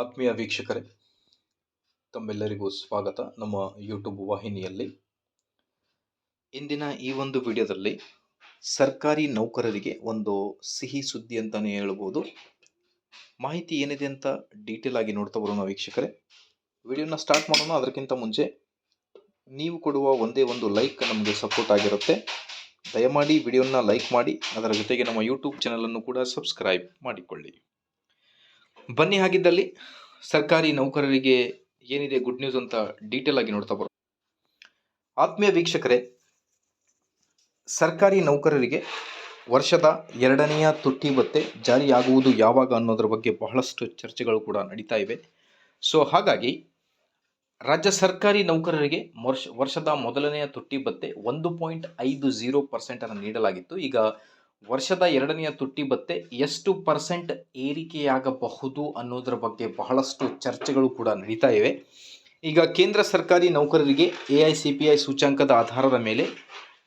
ಆತ್ಮೀಯ ವೀಕ್ಷಕರೇ, ತಮ್ಮೆಲ್ಲರಿಗೂ ಸ್ವಾಗತ ನಮ್ಮ ಯೂಟ್ಯೂಬ್ ವಾಹಿನಿಯಲ್ಲಿ. ಇಂದಿನ ಈ ಒಂದು ವಿಡಿಯೋದಲ್ಲಿ ಸರ್ಕಾರಿ ನೌಕರರಿಗೆ ಒಂದು ಸಿಹಿ ಸುದ್ದಿ ಅಂತಲೇ ಹೇಳ್ಬೋದು. ಮಾಹಿತಿ ಏನಿದೆ ಅಂತ ಡೀಟೇಲ್ ಆಗಿ ನೋಡ್ತಾ ಬರೋಣ ವೀಕ್ಷಕರೇ. ವಿಡಿಯೋನ ಸ್ಟಾರ್ಟ್ ಮಾಡೋಣ, ಅದಕ್ಕಿಂತ ಮುಂಚೆ ನೀವು ಕೊಡುವ ಒಂದೇ ಒಂದು ಲೈಕ್ ನಮಗೆ ಸಪೋರ್ಟ್ ಆಗಿರುತ್ತೆ. ದಯಮಾಡಿ ವಿಡಿಯೋನ ಲೈಕ್ ಮಾಡಿ, ಅದರ ಜೊತೆಗೆ ನಮ್ಮ ಯೂಟ್ಯೂಬ್ ಚಾನಲನ್ನು ಕೂಡ ಸಬ್ಸ್ಕ್ರೈಬ್ ಮಾಡಿಕೊಳ್ಳಿ. ಬನ್ನಿ ಹಾಗಿದ್ದಲ್ಲಿ ಸರ್ಕಾರಿ ನೌಕರರಿಗೆ ಏನಿದೆ ಗುಡ್ ನ್ಯೂಸ್ ಅಂತ ಡೀಟೇಲ್ ಆಗಿ ನೋಡ್ತಾ ಬರೋ ಆತ್ಮೀಯ ವೀಕ್ಷಕರೇ, ಸರ್ಕಾರಿ ನೌಕರರಿಗೆ ವರ್ಷದ ಎರಡನೆಯ ತುಟ್ಟಿ ಭತ್ತೆ ಜಾರಿಯಾಗುವುದು ಯಾವಾಗ ಅನ್ನೋದ್ರ ಬಗ್ಗೆ ಬಹಳಷ್ಟು ಚರ್ಚೆಗಳು ಕೂಡ ನಡೀತಾ ಇವೆ. ಸೊ ಹಾಗಾಗಿ ರಾಜ್ಯ ಸರ್ಕಾರಿ ನೌಕರರಿಗೆ ವರ್ಷ, ವರ್ಷದ ಮೊದಲನೆಯ ತುಟ್ಟಿ ಭತ್ತೆ ಒಂದು ಪಾಯಿಂಟ್ ಐದು ಝೀರೋ ಪರ್ಸೆಂಟನ್ನು ನೀಡಲಾಗಿತ್ತು. ಈಗ ವರ್ಷದ ಎರಡನೆಯ ತುಟ್ಟಿ ಭತ್ತೆ ಎಷ್ಟು ಪರ್ಸೆಂಟ್ ಏರಿಕೆಯಾಗಬಹುದು ಅನ್ನೋದರ ಬಗ್ಗೆ ಬಹಳಷ್ಟು ಚರ್ಚೆಗಳು ಕೂಡ ನಡೀತಾ ಇವೆ. ಈಗ ಕೇಂದ್ರ ಸರ್ಕಾರಿ ನೌಕರರಿಗೆ A I C P I ಸೂಚ್ಯಂಕದ ಆಧಾರದ ಮೇಲೆ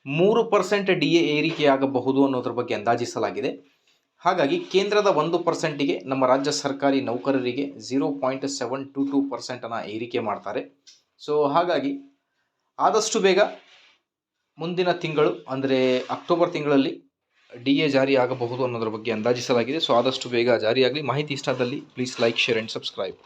ಮೂರು ಪರ್ಸೆಂಟ್ ಡಿ ಎ ಏರಿಕೆಯಾಗಬಹುದು ಅನ್ನೋದ್ರ ಬಗ್ಗೆ ಅಂದಾಜಿಸಲಾಗಿದೆ. ಹಾಗಾಗಿ ಕೇಂದ್ರದ ಒಂದು ಪರ್ಸೆಂಟಿಗೆ ನಮ್ಮ ರಾಜ್ಯ ಸರ್ಕಾರಿ ನೌಕರರಿಗೆ zero point seven two two ಪರ್ಸೆಂಟನ್ನು ಏರಿಕೆ ಮಾಡ್ತಾರೆ. ಸೊ, ಹಾಗಾಗಿ ಆದಷ್ಟು ಬೇಗ ಮುಂದಿನ ತಿಂಗಳು ಅಂದರೆ ಅಕ್ಟೋಬರ್ ತಿಂಗಳಲ್ಲಿ ಡಿ ಎ ಜಾರಿ ಆಗಬಹುದು ಅನ್ನೋದ್ರ ಬಗ್ಗೆ ಅಂದಾಜಿಸಲಾಗಿದೆ. ಸೊ ಆದಷ್ಟು ಬೇಗ ಜಾರಿಯಾಗಲಿ. ಮಾಹಿತಿ ಇಷ್ಟ ಆದಲ್ಲಿ please like share and subscribe